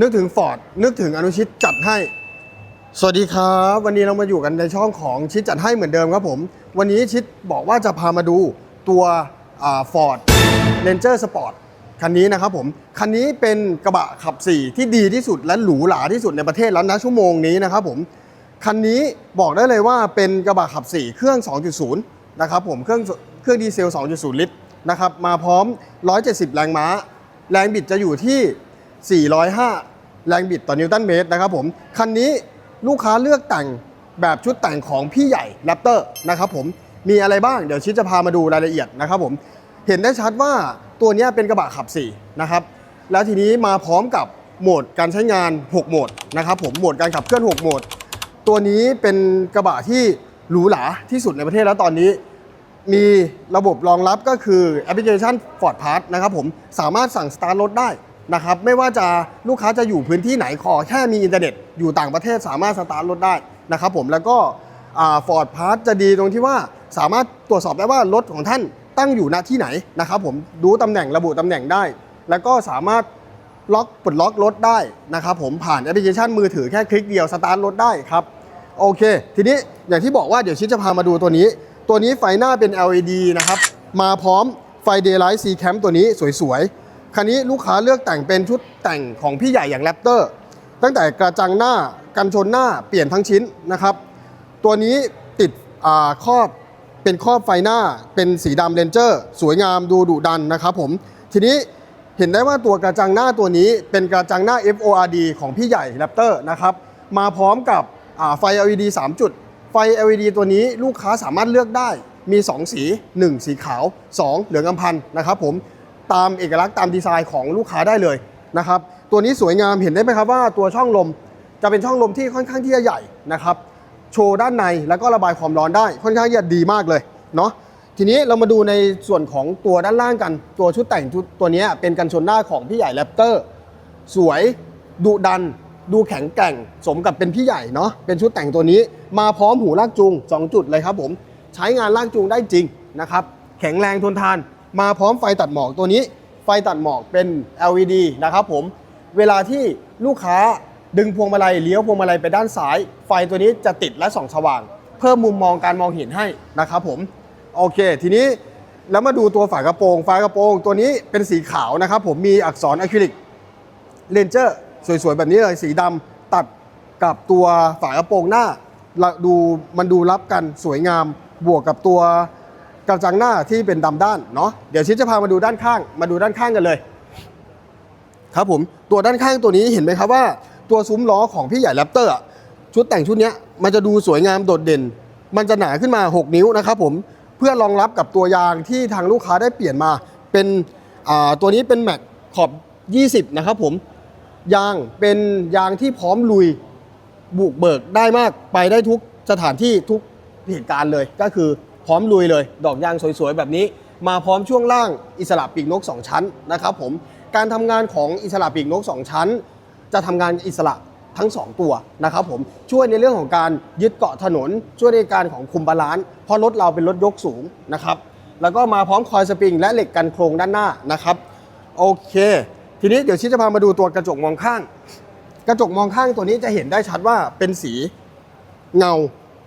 นึกถึงฟอร์ดนึกถึงอนุชิตจัดให้ สวัสดีครับ วันนี้เรามาอยู่กันในช่องของชิดจัดให้เหมือนเดิมครับผม วันนี้ชิดบอกว่าจะพามาดูตัวฟอร์ดเรนเจอร์สปอร์ตคันนี้นะครับผม คันนี้เป็นกระบะขับ 4 ที่ดีที่สุดและหรูหราที่สุดในประเทศแล้วนะชั่วโมงนี้นะครับผม คันนี้บอกได้เลยว่าเป็นกระบะขับ 4 เครื่อง 2.0 นะครับผมเครื่องเครื่องดีเซล 2.0 ลิตรนะครับมาพร้อม 170 แรงม้า แรงบิดจะอยู่ที่ 405 แรงบิดต่อนิวตันเมตรนะครับผม คันนี้ลูกค้าเลือกแต่งแบบชุดแต่งของพี่ใหญ่แรปเตอร์นะครับผม มีอะไรบ้างเดี๋ยวชิดจะพามาดูรายละเอียดนะครับผม เห็นได้ชัดว่าตัวนี้เป็นกระบะขับ 4 นะครับ แล้วทีนี้มาพร้อมกับโหมดการใช้งาน 6 โหมดนะครับผม โหมดการขับเคลื่อน 6 โหมด ตัวนี้เป็นกระบะที่หรูหราที่สุดในประเทศแล้วตอนนี้ มีระบบรองรับก็คือแอปพลิเคชัน Ford Pass นะครับผม สามารถสั่งสตาร์ทรถได้ นะครับไม่ว่าจะลูกค้าจะอยู่พื้นที่ไหนขอแค่มีอินเทอร์เน็ตอยู่ต่างประเทศสามารถสตาร์ทรถได้นะครับผมแล้วก็ฟอร์ดพาร์ทจะดีตรงที่ว่าสามารถตรวจสอบได้ว่ารถของท่านตั้งอยู่ณที่ไหนนะครับผมดูตำแหน่งระบุตำแหน่งได้ แล้วก็สามารถล็อกปลดล็อกรถได้นะครับผมผ่านแอปพลิเคชันมือถือแค่คลิกเดียวสตาร์ทรถได้ครับโอเค ทีนี้อย่างที่บอกว่าเดี๋ยวชิดจะพามาดูตัวนี้ ตัวนี้ไฟหน้าเป็น LED นะครับมาพร้อมไฟ Daylight C Cam ตัวนี้สวยๆ คันนี้ลูกค้าเลือกแต่งเป็นชุดแต่งของพี่ใหญ่อย่างแรปเตอร์ตั้งแต่กระจังหน้ากันชนหน้าเปลี่ยนทั้งชิ้นนะครับ ตัวนี้ติดครอบเป็นครอบไฟหน้าเป็นสีดำเลนเจอร์ สวยงามดูดุดันนะครับผมทีนี้เห็นได้ว่าตัวกระจังหน้าตัวนี้เป็นกระจังหน้า FORD ของพี่ใหญ่แรปเตอร์นะครับมาพร้อมกับอ่าไฟ LED 3 จุด ไฟ LED ตัวนี้ลูกค้าสามารถเลือกได้มี 2 สี 1 สีขาว 2 เหลืองอำพันนะครับผม ตามเอกลักษณ์ตามดีไซน์ของลูกค้าได้เลยนะครับ ตัวนี้สวยงามเห็นได้ไหมครับว่าตัวช่องลมจะเป็นช่องลมที่ค่อนข้างที่จะใหญ่นะครับ โชว์ด้านในแล้วก็ระบายความร้อนได้ค่อนข้างที่จะดีมากเลยเนาะทีนี้เรามาดูในส่วนของตัวด้านล่างกัน ตัวชุดแต่งตัวนี้เป็นกันชนหน้าของพี่ใหญ่แรปเตอร์สวยดุดัน ดูแข็งแกร่ง สมกับเป็นพี่ใหญ่เนาะเป็นชุดแต่งตัวนี้ มาพร้อมหูลากจูง 2 จุดเลยครับผม ใช้งานลากจูงได้จริงนะครับ แข็งแรงทนทาน มาพร้อมไฟตัดหมอกตัวนี้ ไฟตัดหมอกเป็น LED นะครับผม เวลาที่ลูกค้าดึงพวงมาลัยเลี้ยวพวงมาลัยไปด้านซ้าย ไฟตัวนี้จะติดและส่องสว่าง เพิ่มมุมมองการมองเห็นให้นะครับผม โอเค ทีนี้แล้วมาดูตัวฝากระโปรง ฝากระโปรง ตัวนี้เป็นสีขาวนะครับผม มีอักษรอะคริลิกเลนเจอร์สวยๆ แบบนี้เลย สีดำตัดกับตัวฝากระโปรงหน้าดูมันดูรับกันสวยงาม บวกกับตัว กระจังหน้าที่เป็นดำด้านเนาะเดี๋ยวชิดจะพามาดูด้านข้าง มาดูด้านข้างกันเลย ครับผมตัวด้านข้างตัวนี้เห็นไหมครับว่า ตัวซุ้มล้อของพี่ใหญ่แรปเตอร์ชุดแต่งชุดนี้มันจะดูสวยงามโดดเด่น มันจะหนาขึ้นมา 6 นิ้วนะครับผมเพื่อรองรับกับตัวยางที่ทางลูกค้าได้เปลี่ยนมา เป็นอ่าตัวนี้เป็นแม็กขอบ 20 นะครับผมยางเป็นยางที่พร้อมลุยบุกเบิกได้มากไปได้ทุกสถานที่ทุกเหตุการณ์เลยก็คือ พร้อมลุยเลย ดอกยางสวยๆ แบบนี้ มาพร้อมช่วงล่างอิสระปีกนก 2 ชั้นนะครับผมการทำงานของอิสระปีกนก 2 ชั้น จะทำงานอิสระทั้ง 2 ตัวนะครับผมช่วยในเรื่องของการยึดเกาะถนน ช่วยในการของคุมบาลานซ์เพราะรถเราเป็นรถยกสูงนะครับแล้วก็มาพร้อมคอยสปริงและเหล็กกันโครงด้านหน้านะครับโอเค ทีนี้เดี๋ยวชิจะพามาดูตัวกระจกมองข้าง กระจกมองข้างตัวนี้จะเห็นได้ชัดว่าเป็นสีเงา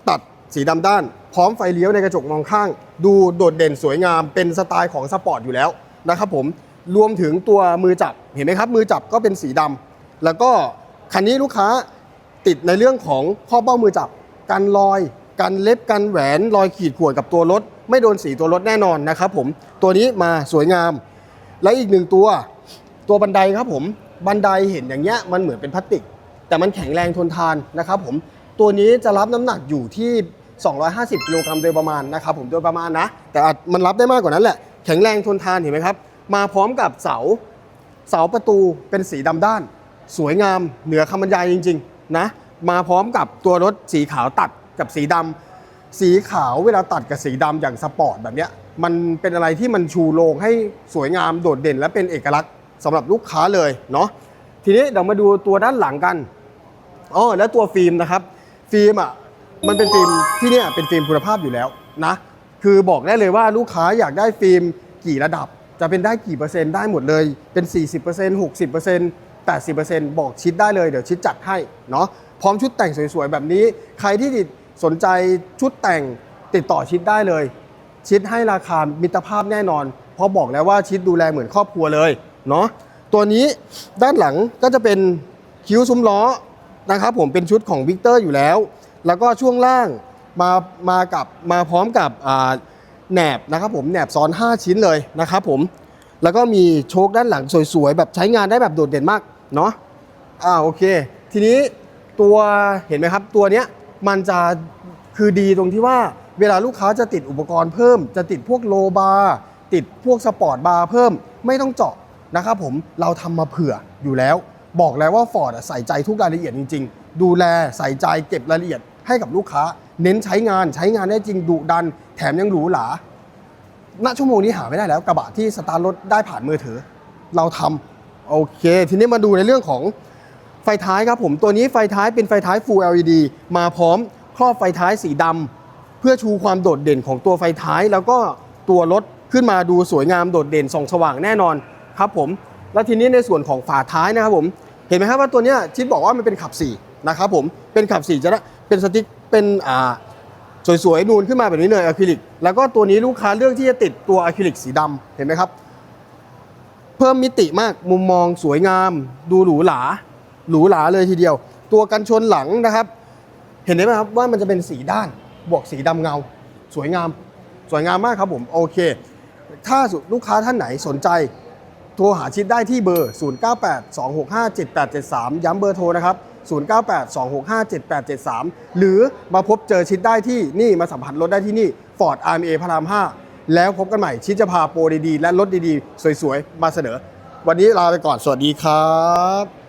ตัดสีดำด้าน พร้อมไฟเลี้ยวในกระจกมองข้าง ดูโดดเด่นสวยงามเป็นสไตล์ของสปอร์ตอยู่แล้วนะครับผมรวมถึงตัวมือจับเห็นไหมครับ มือจับก็เป็นสีดำแล้วก็คันนี้ลูกค้าติดในเรื่องของข้อเบ้ามือจับกันรอยกันเล็บกันแหวนรอยขีดข่วนกับตัวรถ ไม่โดนสีตัวรถแน่นอนนะครับผมตัวนี้มาสวยงาม และอีกหนึ่งตัวตัวบันไดครับผมบันไดเห็นอย่างเงี้ยมันเหมือนเป็นพลาสติก แต่มันแข็งแรงทนทานนะครับผมตัวนี้จะรับน้ำหนักอยู่ที่ 250กิโลกรัมโดยประมาณนะครับผมโดยประมาณนะ แต่อาจมันรับได้มากกว่านั้นแหละ แข็งแรงทนทานเห็นไหมครับ มาพร้อมกับเสา เสาประตูเป็นสีดำด้าน สวยงามเหนือคำบรรยายจริง ๆ นะ มาพร้อมกับตัวรถสีขาวตัดกับสีดำสีขาวเวลาตัดกับสีดำอย่างสปอร์ตแบบเนี้ยมันเป็นอะไรที่มันชูโรงให้สวยงามโดดเด่นและเป็นเอกลักษณ์สำหรับลูกค้าเลยเนาะทีนี้เดี๋ยวมาดูตัวด้านหลังกันอ๋อแล้วตัวฟิล์มนะครับ ฟิล์มอะ มันเป็นฟิล์มที่เนี่ยเป็นฟิล์มคุณภาพอยู่แล้วนะ คือบอกได้เลยว่าลูกค้าอยากได้ฟิล์มกี่ระดับ จะเป็นได้กี่เปอร์เซ็นต์ได้หมดเลย เป็น 40% 60% 80%บอกชิดได้เลยเดี๋ยวชิดจัดให้เนาะพร้อมชุดแต่งสวยๆ แบบนี้ ใครที่สนใจชุดแต่งติดต่อชิดได้เลย ชิดให้ราคามิตรภาพแน่นอน เพราะบอกแล้วว่าชิดดูแลเหมือนครอบครัวเลยเนาะตัวนี้ด้านหลังก็จะเป็นคิ้วซุ้มล้อนะครับผมเป็นชุดของวิกเตอร์อยู่แล้ว แล้วก็ช่วงล่างมามากับมาพร้อมกับแหนบนะครับผมแหนบซ้อน 5 ชิ้นเลยนะครับผมแล้วก็มีโชคด้านหลังสวยๆ แบบใช้งานได้แบบโดดเด่นมากเนาะอ่าโอเค ทีนี้ตัวเห็นไหมครับ ตัวเนี้ยมันจะคือดีตรงที่ว่าเวลาลูกค้าจะติดอุปกรณ์เพิ่ม จะติดพวกโลบาร์ติดพวกสปอร์ตบาร์เพิ่มไม่ต้องเจาะนะครับผมเราทำมาเผื่ออยู่แล้ว บอกแล้วว่าฟอร์ดใส่ใจทุกรายละเอียดจริง ๆ ดูแลใส่ใจเก็บรายละเอียด ให้กับลูกค้า เน้นใช้งานใช้งานได้จริงดุดัน แถมยังหรูหราณชั่วโมงนี้หาไม่ได้แล้วกระบะที่สตาร์ทรถได้ผ่านมือถือ เราทำโอเค ทีนี้มาดูในเรื่องของไฟท้ายครับผมตัวนี้ไฟท้ายเป็นไฟท้าย Full LED มาพร้อมครอบไฟท้ายสีดำเพื่อชูความโดดเด่นของตัวไฟท้าย แล้วก็ตัวรถขึ้นมาดูสวยงามโดดเด่นส่องสว่างแน่นอนครับผมแล้วทีนี้ในส่วนของฝาท้ายนะครับผมเห็นไหมครับว่าตัวนี้ชิดบอกว่ามันเป็นขับ4 นะครับผมเป็นขับ4จะได้เป็นสติ๊กเป็นอ่าสวยๆนูนขึ้นมาแบบนี้เลยอะคริลิกแล้วก็ตัวนี้ลูกค้าเลือกที่จะติดตัวอะคริลิกสีดำเห็นไหมครับ เพิ่มมิติมากมุมมองสวยงาม ดูหรูหราหรูหราเลยทีเดียว ตัวกันชนหลังนะครับ เห็นไหมครับว่ามันจะเป็นสีด้านบวกสีดำเงา สวยงาม สวยงามมากครับผมโอเค ถ้าลูกค้าท่านไหนสนใจโทรหาชิดได้ที่เบอร์ 0982657873 ย้ำเบอร์โทรนะครับ 0982657873 หรือมาพบเจอชิดได้ที่นี่มาสัมผัสรถได้ที่นี่ Ford RMA พระราม 5 แล้วพบกันใหม่ชิดจะพาโปรดีๆ และรถดีๆ สวยๆ มาเสนอ วันนี้ลาไปก่อนสวัสดีครับ